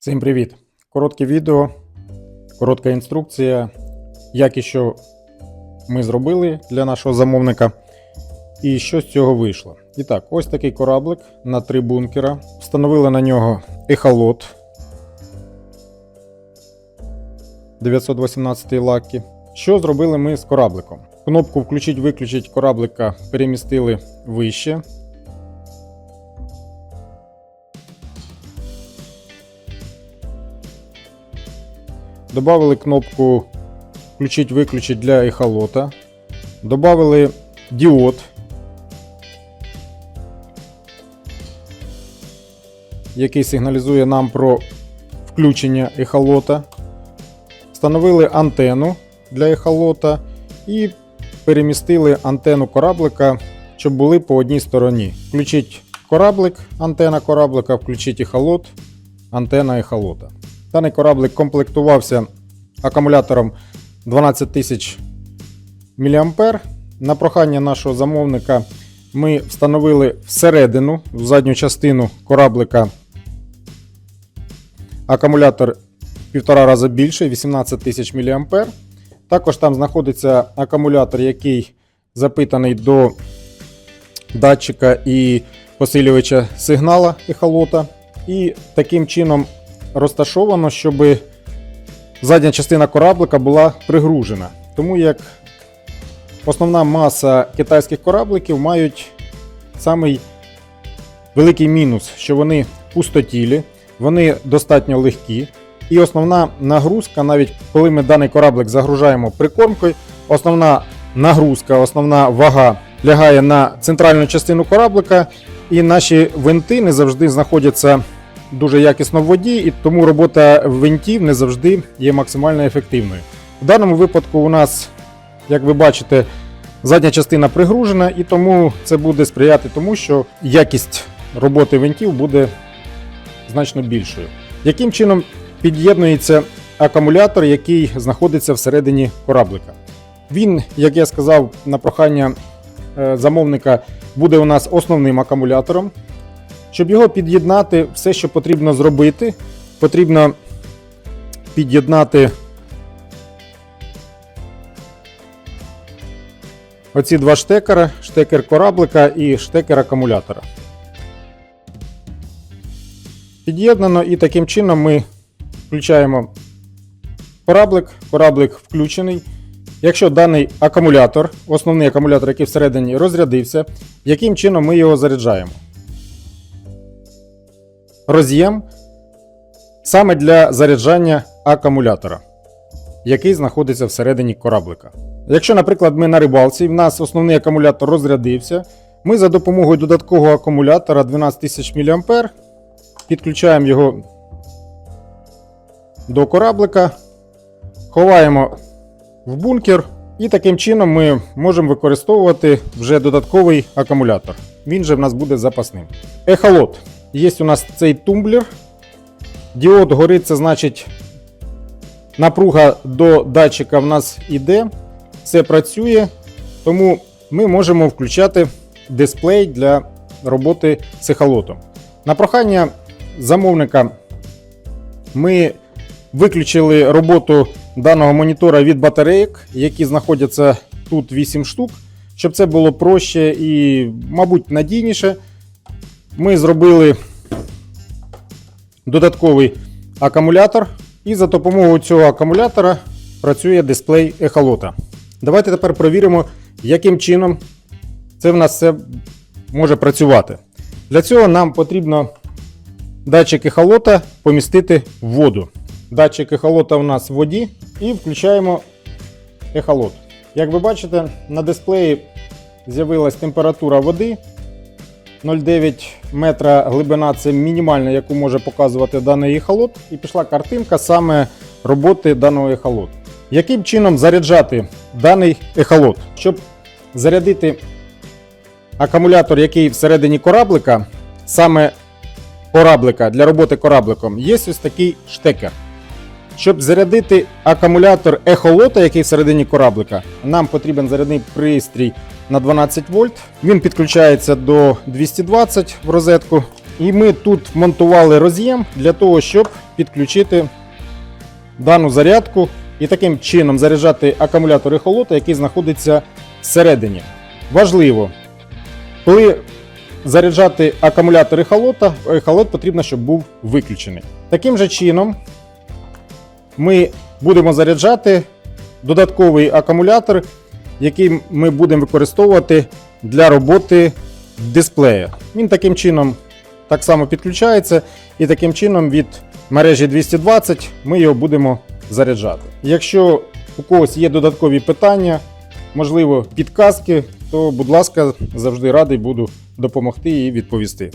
Всім привіт! Коротке відео, коротка інструкція, як і що ми зробили для нашого замовника, і що з цього вийшло. І так, ось такий кораблик на три бункера. Встановили на нього ехолот 918 лаки. Що зробили ми з корабликом? Кнопку включить-виключить кораблика перемістили вище. Добавили кнопку включить-виключить для ехолота. Добавили діод. Який сигналізує нам про включення ехолота. Встановили антенну для ехолота і перемістили антенну кораблика, щоб були по одній стороні. Включить кораблик, антенна кораблика, включить ехолот, антенна ехолота. Даний кораблик комплектувався акумулятором 12 тисяч мА. На прохання нашого замовника ми встановили всередину, в задню частину кораблика акумулятор півтора рази більший, 18 тисяч мА. Також там знаходиться акумулятор, який запитаний до датчика і посилювача сигнала ехолота. І таким чином розташовано, щоб задня частина кораблика була пригружена. Тому як основна маса китайських корабликів мають самий великий мінус, що вони пустотілі, вони достатньо легкі. І основна нагрузка, навіть коли ми даний кораблик загружаємо прикормкою, основна нагрузка, основна вага лягає на центральну частину кораблика, і наші винти не завжди знаходяться дуже якісно в воді, і тому робота винтів не завжди є максимально ефективною. В даному випадку у нас, як ви бачите, задня частина пригружена, і тому це буде сприяти тому, що якість роботи винтів буде значно більшою. Яким чином під'єднується акумулятор, який знаходиться всередині кораблика? Він, як я сказав, на прохання е, замовника, буде у нас основним акумулятором. Щоб його під'єднати, все, що потрібно зробити, потрібно під'єднати оці два штекера: штекер кораблика і штекер акумулятора. Під'єднано і таким чином ми включаємо кораблик, кораблик включений. Якщо даний акумулятор, основний акумулятор, який всередині розрядився, яким чином ми його заряджаємо? Роз'єм саме для заряджання акумулятора, який знаходиться всередині кораблика. Якщо, наприклад, ми на рибалці, в нас основний акумулятор розрядився, ми за допомогою додаткового акумулятора 12000 мА підключаємо його до кораблика, ховаємо в бункер, і таким чином ми можемо використовувати вже додатковий акумулятор. Він же в нас буде запасним. Ехолот. Є у нас цей тумблер. Діод горить, це значить напруга до датчика в нас іде, все працює, тому ми можемо включати дисплей для роботи з ехолотом. На прохання замовника ми виключили роботу даного монітора від батарейок, які знаходяться тут 8 штук, щоб це було проще і, мабуть, надійніше. Ми зробили додатковий акумулятор, і за допомогою цього акумулятора працює дисплей ехолота. Давайте тепер перевіримо, яким чином це в нас все може працювати. Для цього нам потрібно датчик ехолота помістити в воду. Датчик ехолота у нас в воді і включаємо ехолот. Як ви бачите, на дисплеї з'явилась температура води 0,9 метра глибина це мінімальна, яку може показувати даний ехолот. І пішла картинка саме роботи даного ехолоту. Яким чином заряджати даний ехолот? Щоб зарядити акумулятор, який всередині кораблика, саме кораблика для роботи корабликом, є ось такий штекер. Щоб зарядити акумулятор ехолота, який всередині кораблика, нам потрібен зарядний пристрій на 12 вольт. Він підключається до 220 в розетку. І ми тут вмонтували роз'єм для того, щоб підключити дану зарядку і таким чином заряджати акумулятор ехолота, який знаходиться всередині. Важливо, коли заряджати акумулятор ехолота, ехолот потрібно, щоб був виключений. Таким же чином ми будемо заряджати додатковий акумулятор, який ми будемо використовувати для роботи дисплея. Він таким чином так само підключається, і таким чином від мережі 220 ми його будемо заряджати. Якщо у когось є додаткові питання, можливо, підказки, то, будь ласка, завжди радий буду допомогти і відповісти.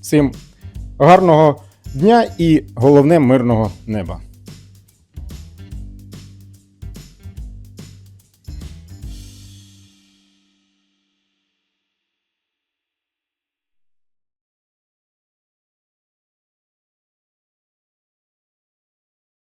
Всім гарного дня і головне мирного неба!